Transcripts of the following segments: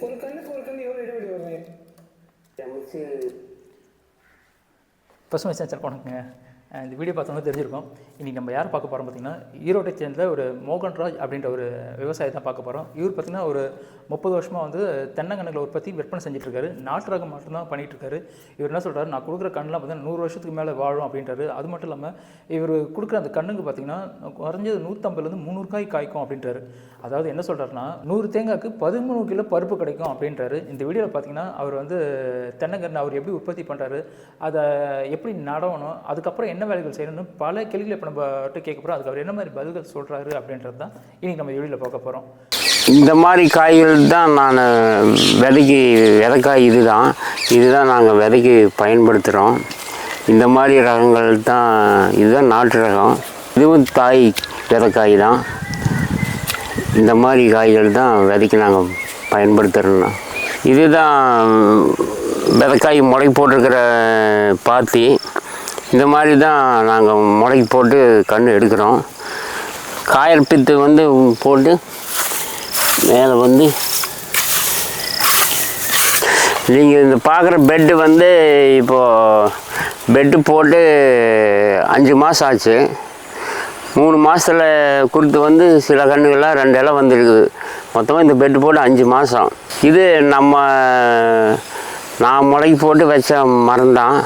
ஒரு கண்ணுக்கு ஒரு கண்ணு எவ்வளோ இடைவெளி வருது பசுமை வணக்கங்க அஹ் இந்த வீடியோ பார்த்தோம்னா தெரிஞ்சிருக்கும். இன்றைக்கி நம்ம யார் பார்க்க போகிறோம் பார்த்தீங்கன்னா ஈரோட்டை சேர்ந்த ஒரு மோகன்ராஜ் அப்படின்ற ஒரு விவசாயி தான் பார்க்க போகிறோம் இவர் பார்த்தீங்கன்னா ஒரு முப்பது வருஷமாக வந்து தென்னங்கன்றுகளை உற்பத்தி விற்பனை செஞ்சுட்டு நாட்டு ரகம் மட்டும்தான் பண்ணிகிட்ருக்காரு இவர் என்ன சொல்கிறார் நான் கொடுக்குற கண்ணெலாம் பார்த்தீங்கன்னா நூறு வருஷத்துக்கு மேலே வாழும் அப்படின்றாரு. அது மட்டும் இல்லாமல் இவர் கொடுக்குற அந்த கண்ணுக்கு பார்த்தீங்கன்னா குறைஞ்சது நூற்றம்பதுலேருந்து முந்நூறு காய் காய்க்கும் அப்படின்றாரு. அதாவது என்ன சொல்கிறாருன்னா நூறு தேங்காய்க்கு பதிமூணு கிலோ பருப்பு கிடைக்கும் அப்படின்றாரு. இந்த வீடியோவில் பார்த்தீங்கன்னா அவர் வந்து தென்னங்கன்று அவர் எப்படி உற்பத்தி பண்ணுறாரு அதை எப்படி நடவணும் அதுக்கப்புறம் என்ன வேலைகள் செய்யணும்னு பல கேள்விகள் இப்போ நம்ம கேட்க போகிறோம் அதுக்கு அவர் என்ன மாதிரி பதில்கள் சொல்கிறாரு அப்படின்றது தான் இன்னைக்கு நம்ம வீடியோவில் பார்க்க போகிறோம் இந்த மாதிரி காய்கள் தான் நான் விதைக்கு விதைக்காய் இதுதான். இதுதான் நாங்கள் விதைக்கு பயன்படுத்துகிறோம் இந்த மாதிரி ரகங்கள் தான் இதுதான் நாட்டு ரகம். இதுவும் தாய் விதைக்காய் தான். இந்த மாதிரி காய்கள் தான் விதைக்கு நாங்கள் பயன்படுத்துகிறோம்னா இதுதான் விதைக்காய் முளை போட்டிருக்கிற பாத்தி. இந்த மாதிரி தான் நாங்கள் முளைக்கு போட்டு கன்று எடுக்கிறோம். காயல் பித்து வந்து போட்டு மேலே வந்து நீங்கள் இந்த பார்க்குற பெட்டு வந்து இப்போது பெட்டு போட்டு அஞ்சு மாதம் ஆச்சு. மூணு மாதத்தில் கொடுத்து வந்து சில கன்றுகள்லாம் ரெண்டு இலை வந்துருக்குது. மொத்தமாக இந்த பெட்டு போட்டு அஞ்சு மாதம் இது நம்ம நான் முளைக்கு போட்டு வச்ச மரம் தான்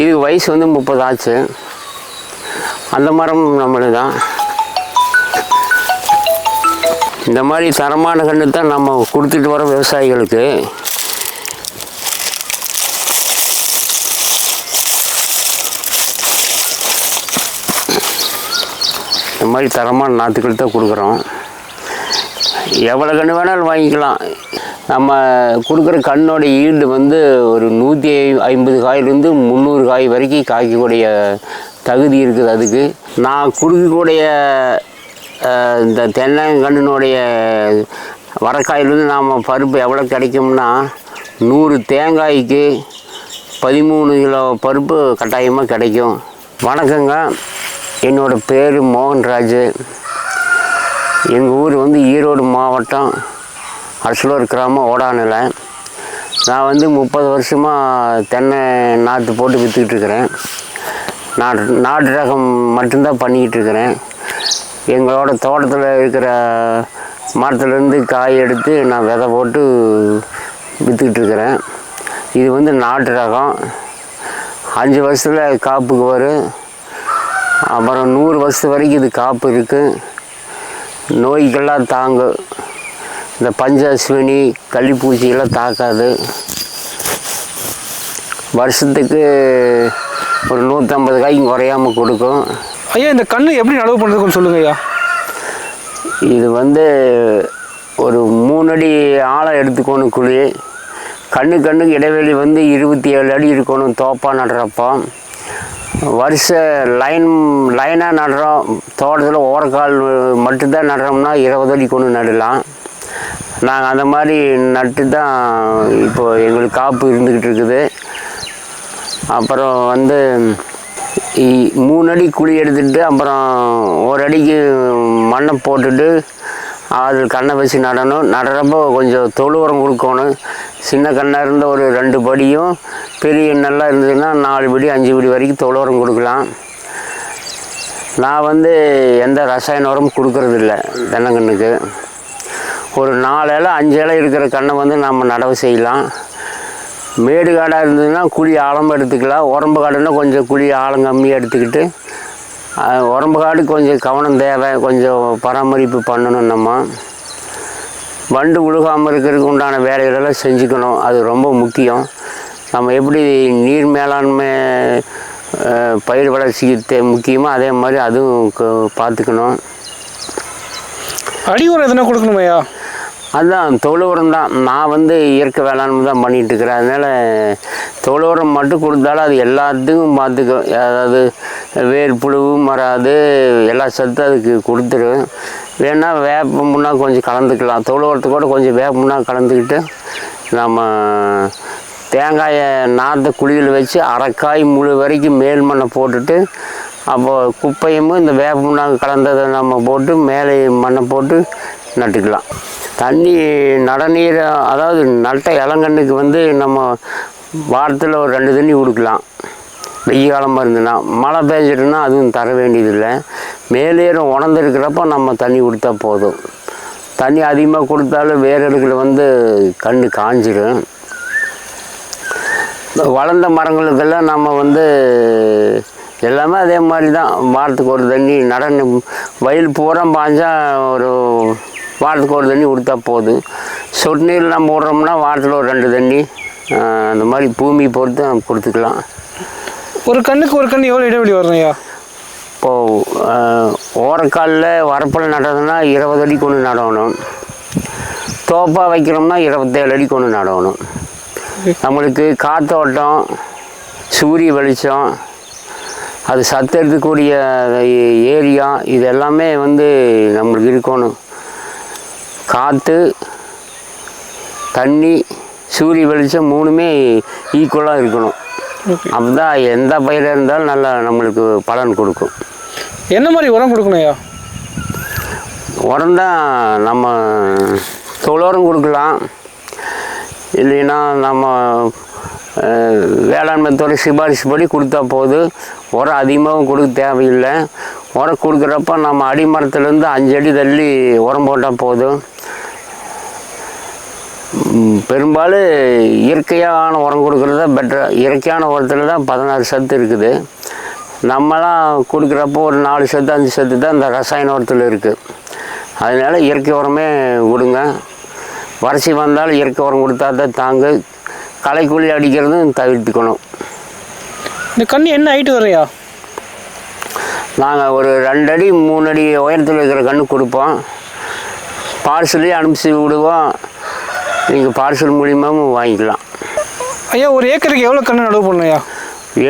இதுக்கு வயசு வந்து முப்பது ஆச்சு. அந்த மரம் நம்மளு தான். இந்த மாதிரி தரமான கன்று தான் நம்ம கொடுத்துட்டு வரோம் விவசாயிகளுக்கு. இந்த மாதிரி தரமான நாற்றுக்கள் தான் கொடுக்குறோம். எவ்வளோ கன்று வேணாலும் வாங்கிக்கலாம். நம்ம கொடுக்குற கண்ணோட ஈல்டு வந்து ஒரு நூற்றி ஐம்பது காயிலிருந்து முந்நூறு காய் வரைக்கும் காய்க்கக்கூடிய தகுதி இருக்குது அதுக்கு. நான் கொடுக்கக்கூடிய இந்த தென்னங்கண்ணினுடைய வரக்காயிலிருந்து நாம் பருப்பு எவ்வளோ கிடைக்கும்னா நூறு தேங்காய்க்கு பதிமூணு கிலோ பருப்பு கட்டாயமாக கிடைக்கும். வணக்கங்க. என்னோட பேர் மோகன்ராஜ். எங்கள் ஊர் வந்து ஈரோடு மாவட்டம் அரசலூர் கிராமம் ஓடானில் நான் வந்து முப்பது வருஷமாக தென்னை நாற்று போட்டு விற்றுக்கிட்டு இருக்கிறேன் நாட்டு நாட்டு ரகம் மட்டும்தான் பண்ணிக்கிட்டு இருக்கிறேன் எங்களோட தோட்டத்தில் இருக்கிற மரத்துலேருந்து காய் எடுத்து நான் விதை போட்டு விற்றுக்கிட்டு இருக்கிறேன் இது வந்து நாட்டு ரகம். அஞ்சு வருஷத்தில் காப்புக்கு வரும். அப்புறம் நூறு வருஷத்து வரைக்கும் இது காப்பு இருக்குது நோய்க்கெல்லாம் தாங்கும் இந்த பஞ்சஸ்வினி கள்ளிப்பூச்சியெல்லாம் தாக்காது. வருஷத்துக்கு ஒரு நூற்றம்பது காய்க்கு குறையாமல் கொடுக்கும். ஐயா இந்த கண்ணு எப்படி நடவு பண்ணுறது கொஞ்சம் சொல்லுங்க ஐயா. இது வந்து ஒரு மூணு அடி ஆழம் எடுத்துக்கணும் குழி. கண்ணு கண்ணுக்கு இடைவெளி வந்து இருபத்தி ஏழு அடி இருக்கணும். தோப்பாக நடுறப்போ. வரிசை லைன் லைனாக நடுறோம். தோட்டத்தில் ஓரக்கால் மட்டும்தான் நடுறோம்னா இருபது அடி கொண்டு நடலாம். நாங்கள் அந்த மாதிரி நட்டு தான் இப்போ எங்களுக்கு காப்பு இருந்துக்கிட்டு இருக்குது. அப்புறம் வந்து மூணு அடி குழி எடுத்துட்டு அப்புறம் ஒரு அடிக்கு மண்ணை போட்டுட்டு அது கண்ணை வச்சு நடணும். நடுறப்போ கொஞ்சம் தொழு உரம் கொடுக்கணும். சின்ன கண்ணாக இருந்த ஒரு ரெண்டு படியும் பெரிய நல்லா இருந்ததுன்னா நாலு படி அஞ்சு படி வரைக்கும் தொழுவரம் கொடுக்கலாம். நான் வந்து எந்த ரசாயன உரமும் கொடுக்கறதில்ல தென்னங்கன்றுக்கு ஒரு நாலு இலை அஞ்சு இலை இருக்கிற கண்ணை வந்து நம்ம நடவு செய்யலாம். மேடு காடாக இருந்ததுன்னா குழி ஆழம் எடுத்துக்கலாம். உரம்பு காடுன்னா கொஞ்சம் குழி ஆழம் கம்மியாக எடுத்துக்கிட்டு உரம்பு காடு கொஞ்சம் கவனம் தேவை கொஞ்சம் பராமரிப்பு பண்ணணும் நம்ம. வண்டு உழுகாமல் இருக்கிறதுக்கு உண்டான வேலைகளெல்லாம் செஞ்சுக்கணும். அது ரொம்ப முக்கியம். நம்ம எப்படி நீர் மேலாண்மை பயிர் வளர்ச்சிக்கு முக்கியமோ அதே மாதிரி அதுவும் பார்த்துக்கணும். அடி உரம் எதனா கொடுக்கணும் ஐயா? அதுதான் தொழு உரம் தான். நான் வந்து இயற்கை வேளாண்மை தான் பண்ணிகிட்டு இருக்கிறேன். அதனால் தொழு உரம் மட்டும் கொடுத்தாலும் அது எல்லாத்துக்கும் பார்த்துக்கும். அதாவது வேர் புழுவும் வராது எல்லா சத்தும் அதுக்கு கொடுத்துரும். வேணா வேப்ப முன்னா கொஞ்சம் கலந்துக்கலாம். தொழு கூட கொஞ்சம் வேப்ப முன்னா கலந்துக்கிட்டு நம்ம தேங்காயை நாற்று குழியில் வச்சு அரைக்காய் முழு வரைக்கும் மேல் மண்ணை போட்டுட்டு அப்போது குப்பையும் இந்த வேப்ப முன்னாங்க கலந்ததை நம்ம போட்டு மேலே மண்ணை போட்டு நட்டுக்கலாம். தண்ணி நடநீர் அதாவது நட்ட இளங்கண்ணுக்கு வந்து நம்ம வாரத்தில் ஒரு ரெண்டு தண்ணி கொடுக்கலாம். வெய்ய காலமாக இருந்ததுன்னா மழை பெஞ்சிட்டுனா அதுவும் தர வேண்டியதில்லை. மேலேறும் உணர்ந்துருக்கிறப்ப நம்ம தண்ணி கொடுத்தா போதும். தண்ணி அதிகமாக கொடுத்தாலும் வேர்களுக்கு வந்து கண்ணு காஞ்சிடும் வளர்ந்த மரங்களுக்கெல்லாம் நம்ம வந்து எல்லாமே அதே மாதிரி தான் வாரத்துக்கு ஒரு தண்ணி நடன வயல் பூரா பாஞ்சால் ஒரு வாரத்துக்கு ஒரு தண்ணி கொடுத்தா போதும். சொட்டு நீர் நம்ம விட்றோம்னா வாரத்தில் ஒரு ரெண்டு தண்ணி அந்த மாதிரி பூமி பொறுத்து நம்ம கொடுத்துக்கலாம். ஒரு கண்ணுக்கு ஒரு கண்ணு எவ்வளோ இடைவெளி வரும் ஐயா? இப்போது ஓரக்காலில் வரப்பில் நடணும்னா இருபது அடி கொண்டு நடணும். தோப்பாக வைக்கிறோம்னா இருபத்தேழு அடி கொண்டு நடணும். நம்மளுக்கு காத்தோட்டம் சூரிய வெளிச்சம் அது சத்து எடுக்கக்கூடிய ஏரியா இது எல்லாமே வந்து நம்மளுக்கு இருக்கணும். காற்று தண்ணி சூரிய வெளிச்சம் மூணுமே ஈக்குவலாக இருக்கணும். அப்பதான் எந்த பயிராக இருந்தாலும் நல்லா நம்மளுக்கு பலன் கொடுக்கும். என்ன மாதிரி உரம் கொடுக்கணும் ஐயா? உரம் தான் நம்ம தொழோரம் கொடுக்கலாம். இல்லைன்னா நம்ம வேளாண்மை துறை சிபாரிசு படி கொடுத்தா போதும் உரம் அதிகமாகவும் கொடுக்க தேவையில்லை. உரம் கொடுக்குறப்ப நம்ம அடிமரத்துலேருந்து அஞ்சு அடி தள்ளி உரம் போட்டால் போதும். பெரும்பாலும் இயற்கையான உரம் கொடுக்குறது தான் பெட்டர் இயற்கையான உரத்தில் தான் பதினாறு சத்து இருக்குது. நம்மலாம் கொடுக்குறப்போ ஒரு நாலு சத்து அஞ்சு சத்து தான் இந்த ரசாயன உரத்தில் இருக்குது அதனால இயற்கை உரமே கொடுங்க. வறட்சி வந்தாலும் இயற்கை உரம் கொடுத்தா தான் தாங்க. களைக்குள்ளி அடிக்கிறதும் தவிர்த்துக்கணும். இந்த கண்ணு என்ன ஹைட்டு வரும் ஐயா நாங்கள் ஒரு ரெண்டு அடி மூணு அடி உயரத்தில் இருக்கிற கன்று கொடுப்போம். பார்சலையும் அனுப்பிச்சி விடுவோம். நீங்கள் பார்சல் மூலியமாகவும் வாங்கிக்கலாம். ஐயா ஒரு ஏக்கருக்கு எவ்வளோ கண்ணு நடவு பண்ணணும் ஐயா?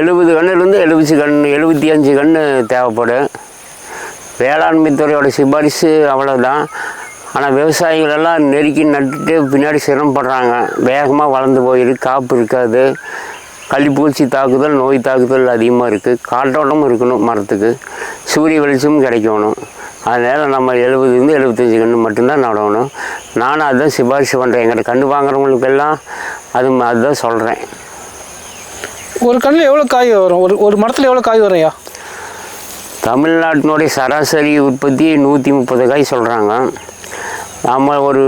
எழுபது கன்றுலேருந்து எழுபது கன்று எழுபத்தி அஞ்சு கன்று தேவைப்படும். வேளாண்மை துறையோட சிபாரிசு அவ்வளோதான் ஆனால் விவசாயிகள் எல்லாம் நெருக்கி நட்டுட்டு பின்னாடி சிரமப்படுறாங்க. வேகமாக வளர்ந்து போயிருக்கு காப்பு இருக்காது. கள்ளிப்பூச்சி தாக்குதல் நோய் தாக்குதல் அதிகமாக இருக்குது காற்றோட்டமும் இருக்கணும் மரத்துக்கு. சூரிய வெளிச்சமும் கிடைக்கணும். அதனால் நம்ம எழுபதுலேருந்து எழுபத்தஞ்சி கன்று மட்டும்தான் நடணும். நானும் அதுதான் சிபாரிசு பண்ணுறேன் எங்கிட்ட கன்று வாங்குறவங்களுக்கெல்லாம் அது அதுதான் சொல்கிறேன் ஒரு கண்ணில் எவ்வளோ காய் வரும்? ஒரு ஒரு மரத்தில் எவ்வளோ காய் வரும் ஐயா? தமிழ்நாட்டினுடைய சராசரி உற்பத்தி நூற்றி முப்பது காய் சொல்கிறாங்க நம்ம ஒரு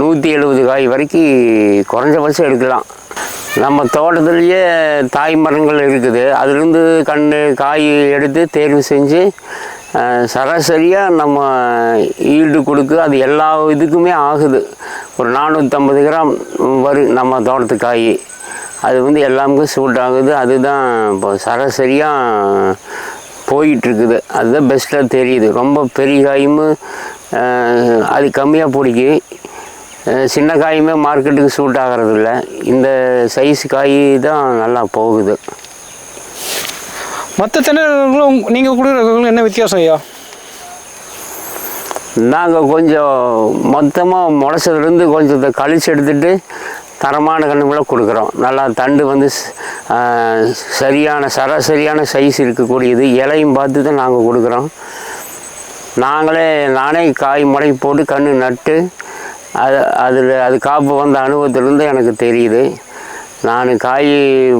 நூற்றி எழுபது காய் வரைக்கும் குறைஞ்சபட்சம் எடுக்கலாம். நம்ம தோட்டத்துலேயே தாய் மரங்கள் இருக்குது. அதுலேருந்து கன்று காய் எடுத்து தேர்வு செஞ்சு சராசரியாக நம்ம ஈல்டு கொடுக்கு அது எல்லா இதுக்குமே ஆகுது. ஒரு நானூற்றம்பது கிராம் வரும் நம்ம தோட்டத்து காய் அது வந்து எல்லாமுக்கும் சூட் ஆகுது. அதுதான் இப்போ சராசரியாக போயிட்டுருக்குது. அதுதான் பெஸ்ட்டாக தெரியுது. ரொம்ப பெரிய காயும் அது கம்மியாக பிடிக்கி. சின்ன காயுமே மார்க்கெட்டுக்கு சூட் ஆகிறதில்ல. இந்த சைஸ் காய் தான் நல்லா போகுது. மற்ற தென்னர்களும் நீங்கள் கொடுக்குறவங்களும் என்ன வித்தியாசம் ஐயா? நாங்கள் கொஞ்சம் மொத்தமாக முளைச்சதுலேருந்து கொஞ்சம் கழிச்சு எடுத்துட்டு தரமான கன்றுகளை கொடுக்குறோம். நல்லா தண்டு வந்து சரியான சராசரியான சைஸ் இருக்கக்கூடியது. இலையும் பார்த்து தான் நாங்கள் கொடுக்குறோம். நாங்களே நானே காய் முளை போட்டு கன்று நட்டு அது அதில் அது காப்பு வந்த அனுபவத்திலேருந்து எனக்கு தெரியுது. நான் காய்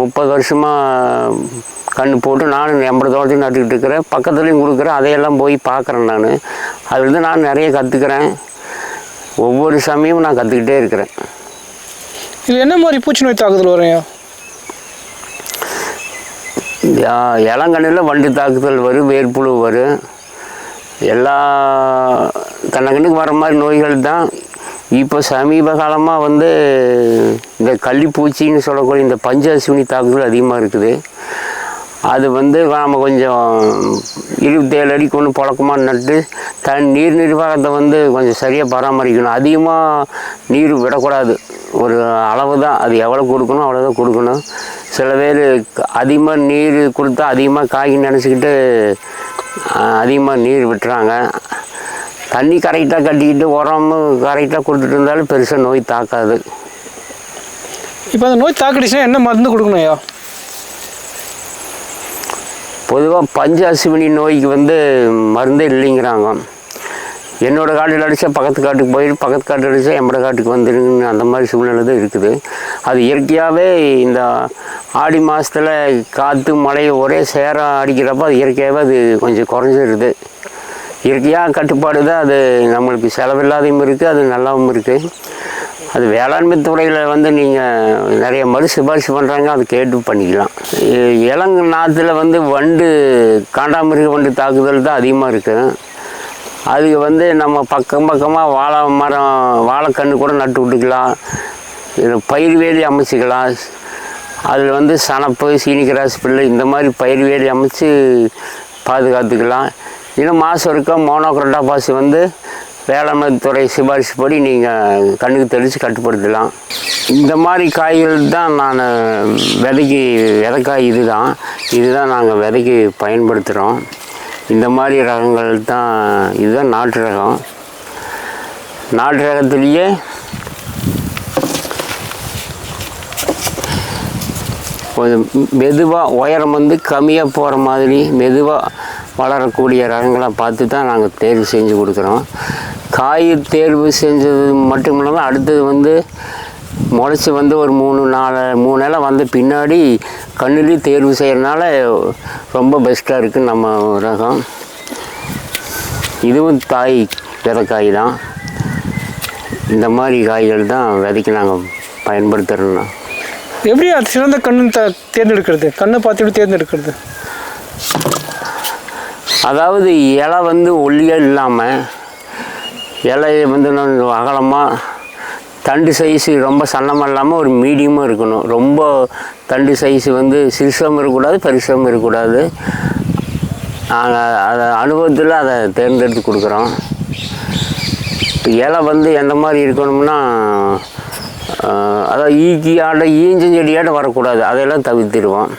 முப்பது வருஷமாக கன்று போட்டு நானும் எண்பது தோட்டத்தையும் நட்டுக்கிட்டு இருக்கிறேன். பக்கத்துலேயும் கொடுக்குறேன். அதையெல்லாம் போய் பார்க்குறேன் நான். அதுலேருந்து நான் நிறைய கற்றுக்கிறேன் ஒவ்வொரு சமயமும் நான் கற்றுக்கிட்டே இருக்கிறேன். இது என்ன மாதிரி பூச்சி நோய் தாக்குதல் வரும் ஐயா? யா- இளங்கண்ணில் வண்டு தாக்குதல் வரும் வேர்ப்புழு வரும். எல்லா கண்ணக்கண்ணுக்கு வர மாதிரி நோய்கள் தான். இப்போ சமீப காலமாக வந்து இந்த கள்ளிப்பூச்சின்னு சொல்லக்கூடிய இந்த பஞ்சசுனி தாக்குதல் அதிகமாக இருக்குது. அது வந்து நாம் கொஞ்சம் இருபத்தேழு அடி கொண்டு புழக்கமாக நட்டு தன் நீர் நிர்வாகத்தை வந்து கொஞ்சம் சரியாக பராமரிக்கணும். அதிகமாக நீர் விடக்கூடாது. ஒரு அளவு தான் அது எவ்வளோ கொடுக்கணும் அவ்வளோதான் கொடுக்கணும். சில பேர் அதிகமாக நீர் கொடுத்தா அதிகமாக காய்ன்னு நினச்சிக்கிட்டு அதிகமாக நீர் விட்டுறாங்க. தண்ணி கரெக்டாக கட்டிக்கிட்டு உரம் கரெக்டாக கொடுத்துட்டு இருந்தாலும் பெருசாக நோய் தாக்காது. இப்போ அந்த நோய் தாக்கிடுச்சுன்னா என்ன மருந்து கொடுக்கணும் ஐயா? பொதுவாக பஞ்ச அசுவினி நோய்க்கு வந்து மருந்தே இல்லைங்கிறாங்க. என்னோட காட்டில் அடித்தா பக்கத்து காட்டுக்கு போயிட்டு பக்கத்து காட்டு அடித்தா எம்மட காட்டுக்கு வந்துருங்க அந்த மாதிரி சூழ்நிலை தான் இருக்குது. அது இயற்கையாகவே இந்த ஆடி மாதத்தில் காற்று மழை ஒரே சேரம் அடிக்கிறப்ப அது இயற்கையாகவே அது கொஞ்சம் குறைஞ்சிருது. இயற்கையாக கட்டுப்பாடு தான்? அது நம்மளுக்கு செலவில்லாதையும் இருக்குது அது நல்லாவும் இருக்குது அது வேளாண்மை துறையில் வந்து நீங்கள் நிறைய மறு சிபாரிசு பண்ணுறாங்க அது கேட்டு பண்ணிக்கலாம். இளங்கு நாற்றுல வந்து வண்டு காண்டாமிருக வண்டு தாக்குதல் தான் அதிகமாக இருக்குது அதுக்கு வந்து நம்ம பக்கம் பக்கமாக வாழை மரம் வாழைக்கன்று கூட நட்டு விட்டுக்கலாம். இது பயிர் வேலி அமைச்சிக்கலாம். அதில் வந்து சணப்பு சீனிக்கிராஸ் பிள்ளை இந்த மாதிரி பயிர் வேலி அமைச்சு பாதுகாத்துக்கலாம். இன்னும் மாதம் இருக்க மோனோக்ரோட்டா பாசி வந்து வேளாண்மை துறை சிபாரிசு படி நீங்கள் கண்ணுக்கு தெளித்து கட்டுப்படுத்தலாம். இந்த மாதிரி காய்கள் தான் நான் விதைக்கு விதைக்காய் இதுதான். இதுதான் நாங்கள் விதைக்கு பயன்படுத்துகிறோம் இந்த மாதிரி ரகங்கள் தான் இதுதான் நாட்டு ரகம். நாட்டு ரகத்துலேயே கொஞ்சம் மெதுவாக உயரம் வந்து கம்மியாக போகிற மாதிரி மெதுவாக வளரக்கூடிய ரகங்களை பார்த்து தான் நாங்கள் தேர்வு செஞ்சு கொடுக்குறோம். காய் தேர்வு செஞ்சது மட்டும் இல்லாமல் அடுத்தது வந்து முளைச்சி வந்து ஒரு மூணு நாலு மூணு நிலை வந்த பின்னாடி கண்ணுலேயும் தேர்வு செய்கிறனால ரொம்ப பெஸ்ட்டாக இருக்குது நம்ம ரகம். இதுவும் தாய் விதைக்காய் தான். இந்த மாதிரி காய்கள் தான் விதைக்கு நாங்கள் பயன்படுத்துகிறோம் எப்படி அது சிறந்த கண்ணு த தேர்ந்தெடுக்கிறது? கண்ணை பார்த்துட்டு தேர்ந்தெடுக்கிறது? அதாவது இலை வந்து ஒல்லியாக இல்லாமல் இலையை வந்து அகலமாக தண்டு சைஸு ரொம்ப சன்னமாக இல்லாமல் ஒரு மீடியமாக இருக்கணும். ரொம்ப தண்டு சைஸு வந்து சிறுசாகவும் இருக்கக்கூடாது பெருசாகவும் இருக்கக்கூடாது. நாங்கள் அதை அனுபவத்தில் அதை தேர்ந்தெடுத்து கொடுக்குறோம். இலை வந்து எந்த மாதிரி இருக்கணும்னா ஆஹ், அதாவது ஈக்கி ஆட வரக்கூடாது. அதெல்லாம் தவிர்த்திடுவோம்.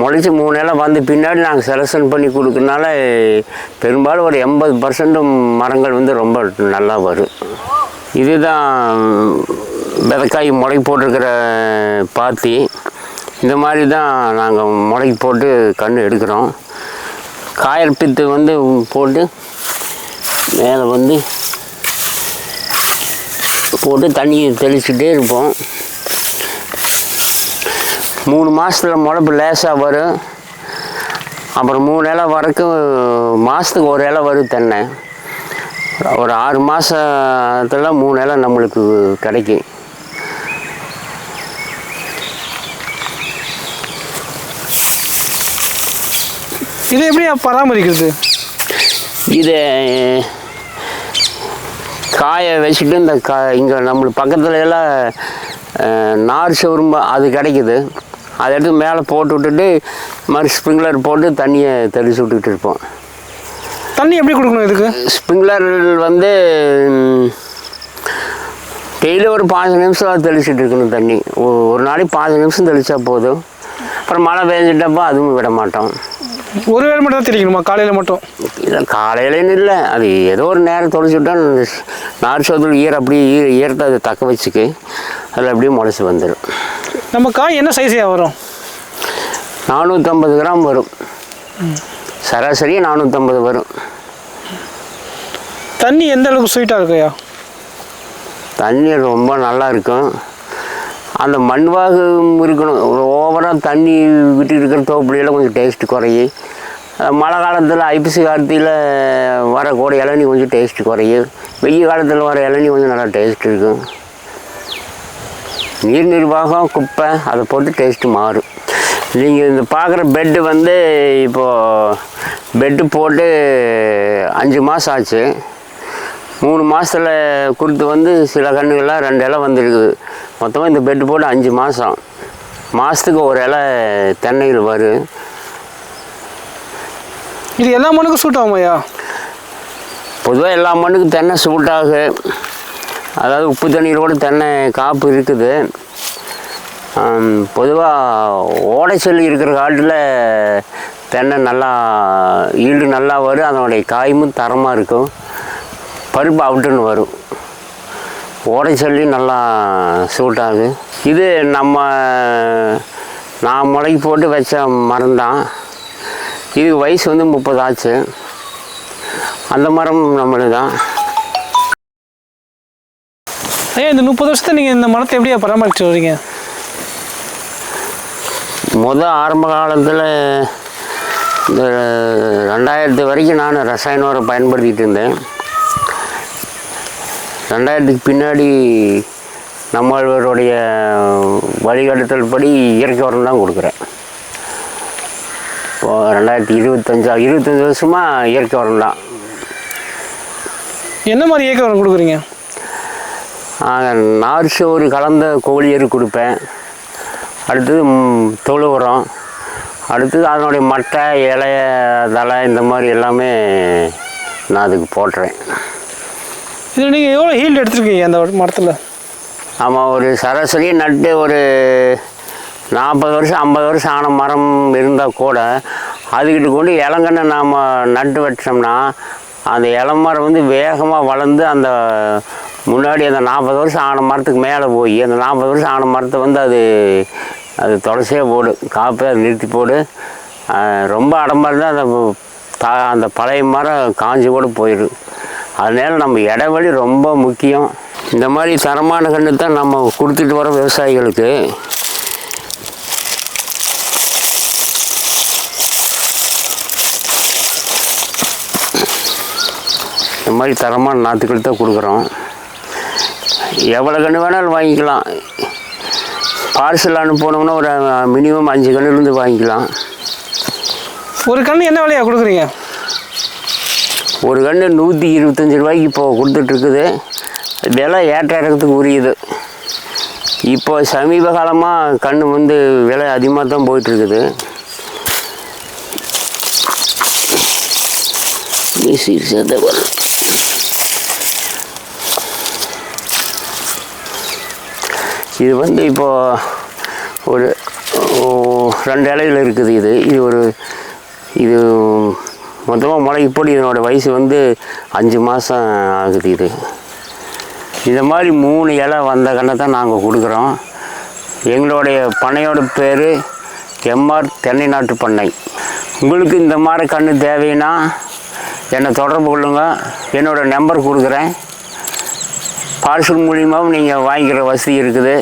முளைச்சி மூணு இலை வந்த பின்னாடி நாங்கள் செலெக்ஷன் பண்ணி கொடுக்கறனால பெரும்பாலும் ஒரு எண்பது பர்சன்ட் மரங்கள் வந்து ரொம்ப நல்லா வரும். இதுதான் விதக்காய் முளை போட்டிருக்கிற பாத்தி. இந்த மாதிரி தான் நாங்கள் முளை போட்டு கன்று எடுக்கிறோம். காயல் பித்து வந்து போட்டு மேலே வந்து போட்டு தண்ணியை தெளிச்சுட்டே இருப்போம். மூணு மாதத்தில் முளைப்பு லேசாக வரும். அப்புறம் மூணு இலை வரைக்கும் மாதத்துக்கு ஒரு இலை வரும் தென்னை. ஒரு ஆறு மாதத்துல மூணு இலை நம்மளுக்கு கிடைக்கும். இதை எப்படி பராமரிக்கிறது? இதை காய வச்சுட்டு இந்த கா இங்கே நம்மளுக்கு பக்கத்துல எல்லாம் நார் சவுரும்பா அது கிடைக்குது. அதை எடுத்து மேலே போட்டு விட்டுட்டு மறு ஸ்ப்ரிங்க்லர் போட்டு தண்ணியை தெளிச்சு விட்டுக்கிட்டு இருப்போம். தண்ணி எப்படி கொடுக்கணும் இதுக்கு? ஸ்ப்ரிங்க்லர் வந்து டெய்லி ஒரு பாஞ்சு நிமிஷம் தெளிச்சிட்டு இருக்கணும் தண்ணி. ஒரு நாளைக்கு பாஞ்சு நிமிஷம் தெளித்தா போதும். அப்புறம் மழை பெஞ்சிட்டப்போ அதுவும் விட மாட்டோம். ஒரு வேளை மட்டும் தான் தெளிக்கணுமா? காலையில் மட்டும்? இல்லை காலையிலன்னு இல்லை. அது ஏதோ ஒரு நேரம் தொலைச்சுட்டா நார் சோத்துல ஈர அப்படியே ஈர ஈரத்தை அதை தக்க வச்சுக்கு அதில் அப்படியே முளைச்சி வந்துடும் நம்ம காய் என்ன சைஸையாக வரும்? நானூற்றம்பது கிராம் வரும். சராசரி நானூற்றம்பது வரும். தண்ணி எந்த அளவுக்கு ஸ்வீட்டாக இருக்குயா தண்ணி ரொம்ப நல்லா இருக்கும். அந்த மண்வாகு இருக்கணும். ஓவராக தண்ணி விட்டு இருக்கிற தோப்புலையெல்லாம் கொஞ்சம் டேஸ்ட்டு குறையும் மழை காலத்தில் ஐப்பசி காலத்தில் வரக்கூடிய இளநீ கொஞ்சம் டேஸ்ட் குறையும் வெயில் காலத்தில் வர இளநீ கொஞ்சம் நல்லா டேஸ்ட் இருக்கும். நீர் நிர்வாகம் குப்பை அதை பொறுத்து டேஸ்ட்டு மாறும் நீங்கள் இந்த பார்க்குற பெட்டு வந்து இப்போது பெட்டு போட்டு அஞ்சு மாதம் ஆச்சு. மூணு மாதத்தில் கொடுத்து வந்து சில கன்றுகள்லாம் ரெண்டு இலை வந்துருக்குது. மொத்தமாக இந்த பெட்டு போட்டு அஞ்சு மாதம் மாதத்துக்கு ஒரு இலை தென்னையில் வரும் இது எல்லா மண்ணுக்கும் சூட் ஆகுமாய்யா? பொதுவாக எல்லா மண்ணுக்கும் தென்னை சூட்டாகு அதாவது உப்பு தண்ணீரோட தென்னை காப்பு இருக்குது. பொதுவாக ஓடைச்சல் இருக்கிற காட்டில் தென்னை நல்லா ஈல்டு நல்லா வரும். அதனுடைய காயமும் தரமாக இருக்கும். பருப்பு அவுட்டுன்னு வரும். ஓடைச்சல்லி நல்லா சூட்டாகுது. இது நம்ம நான் முளைக்கு போட்டு வச்ச மரம் தான் இதுக்கு வயசு வந்து முப்பது ஆச்சு. அந்த மரம் நம்மளுதான் ஐயா இந்த முப்பது வருஷத்தை நீங்கள் இந்த மரத்தை எப்படியா பராமரிச்சு வரீங்க முத ஆரம்ப காலத்தில் இந்த ரெண்டாயிரத்து வரைக்கும் நான் ரசாயன உரம் பயன்படுத்திட்டு இருந்தேன். ரெண்டாயிரத்துக்கு பின்னாடி நம்மளுடைய வழிகாட்டுதல் படி இயற்கை உரம் தான் கொடுக்குறேன். இப்போ ரெண்டாயிரத்தி இருபத்தஞ்சா இருபத்தஞ்சி வருஷமாக இயற்கை உரம் தான். என்ன மாதிரி ஏக்க உரம் கொடுக்குறீங்க? நார் சோறு கலந்த கோழி எரு கொடுப்பேன். அடுத்தது தொழு உரம். அடுத்தது அதனுடைய மட்டை இலைய தலை இந்த மாதிரி எல்லாமே நான் அதுக்கு போட்டுறேன். இதில் நீங்கள் எவ்வளோ ஹீல்டு எடுத்துருக்கீங்க அந்த மரத்தில்? ஆமாம் ஒரு சராசரி நட்டு ஒரு நாற்பது வருஷம் ஐம்பது வருஷம் ஆன மரம் இருந்தால் கூட அதுக்கிட்ட கொண்டு இளங்கண்ணை நாம் நட்டு வச்சோம்னா அந்த இளமரம் வந்து வேகமாக வளர்ந்து அந்த முன்னாடி அந்த நாற்பது வருஷம் ஆன மரத்துக்கு மேலே போய் அந்த நாற்பது வருஷம் ஆன மரத்தை வந்து அது அது தொடச்சே போடு காப்பே அது நிறுத்தி போடு. ரொம்ப அடம்பாக தான் அந்த தா அந்த பழைய மரம் காஞ்சி கூட போயிடும். அதனால நம்ம இடைவெளி ரொம்ப முக்கியம். இந்த மாதிரி தரமான கன்று தான் நம்ம கொடுத்துட்டு வர விவசாயிகளுக்கு. இந்த மாதிரி தரமான நாற்றுக்கள் தான் கொடுக்குறோம். எவ்வளோ கன்று வேணாலும் வாங்கிக்கலாம். பார்சல் அனுப்பணும்னா ஒரு மினிமம் அஞ்சு கன்றுலேருந்து வாங்கிக்கலாம். ஒரு கன்று என்ன விலையா கொடுக்குறீங்க? ஒரு கன்று நூற்றி இருபத்தஞ்சி ரூபாய்க்கு இப்போ கொடுத்துட்ருக்குது. விலை ஏற்ற இறக்கத்துக்கு உரியது. இப்போ சமீப காலமாக கன்று வந்து விலை அதிகமாக தான் போயிட்டுருக்குது இது வந்து இப்போது ஒரு ரெண்டு இலையில் இருக்குது இது. இது ஒரு இது மொத்தமாக முளைக்கு போட்டு இதனோட வயசு வந்து அஞ்சு மாதம் ஆகுது இது. இந்த மாதிரி மூணு இலை வந்த கண்ணை தான் நாங்கள் கொடுக்குறோம். எங்களுடைய பண்ணையோட பேர் எம்ஆர் தென்னை நாட்டு பண்ணை. உங்களுக்கு இந்த மாதிரி கன்று தேவைன்னா என்னை தொடர்பு கொள்ளுங்கள் என்னோடய நம்பர் கொடுக்குறேன். பார்சல் மூலியமாகவும் நீங்கள் வாங்கிக்கிற வசதி இருக்குது.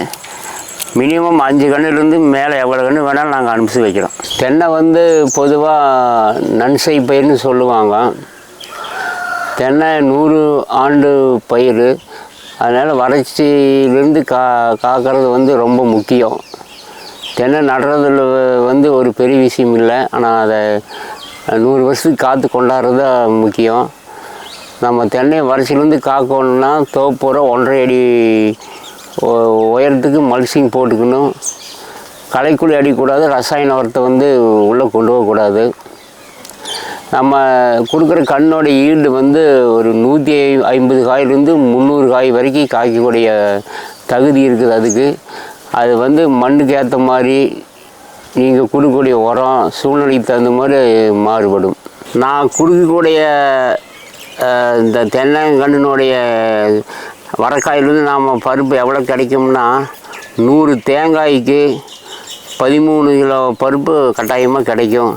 மினிமம் அஞ்சு கன்றுலேருந்து மேலே எவ்வளோ கன்று வேணாலும் நாங்கள் அனுப்பிச்சி வைக்கிறோம். தென்னை வந்து பொதுவாக நன்சை பயிர்னு சொல்லுவாங்க. தென்னை நூறு ஆண்டு பயிர் அதனால் வறட்சியிலேருந்து கா காக்கிறது வந்து ரொம்ப முக்கியம். தென்னை நடுறதுல வந்து ஒரு பெரிய விஷயம் இல்லை. ஆனால் அதை நூறு வருஷத்துக்கு காற்று கொண்டாடுறது தான் முக்கியம். நம்ம தென்னை வரிசையிலேருந்து காக்கணும்னா தோப்புற ஒன்றரை அடி உயரத்துக்கு மல்சிங் போட்டுக்கணும். களைக்குழி அடிக்கூடாது ரசாயன உரத்தை வந்து உள்ளே கொண்டு போகக்கூடாது. நம்ம கொடுக்குற கண்ணோட ஈல்டு வந்து ஒரு நூற்றி ஐம்பது காயிலிருந்து முந்நூறு காய் வரைக்கும் காய்க்கக்கூடிய தகுதி இருக்குது அதுக்கு. அது வந்து மண்ணுக்கு ஏற்ற மாதிரி நீங்கள் கொடுக்கக்கூடிய உரம் சூழ்நிலைக்கு தகுந்த மாதிரி மாறுபடும். நான் கொடுக்கக்கூடிய இந்த தென்னங்கண்ணினுடைய வரக்காயிலிருந்து நாம் பருப்பு எவ்வளோ கிடைக்கும்னா நூறு தேங்காய்க்கு பதிமூணு கிலோ பருப்பு கட்டாயமாக கிடைக்கும்.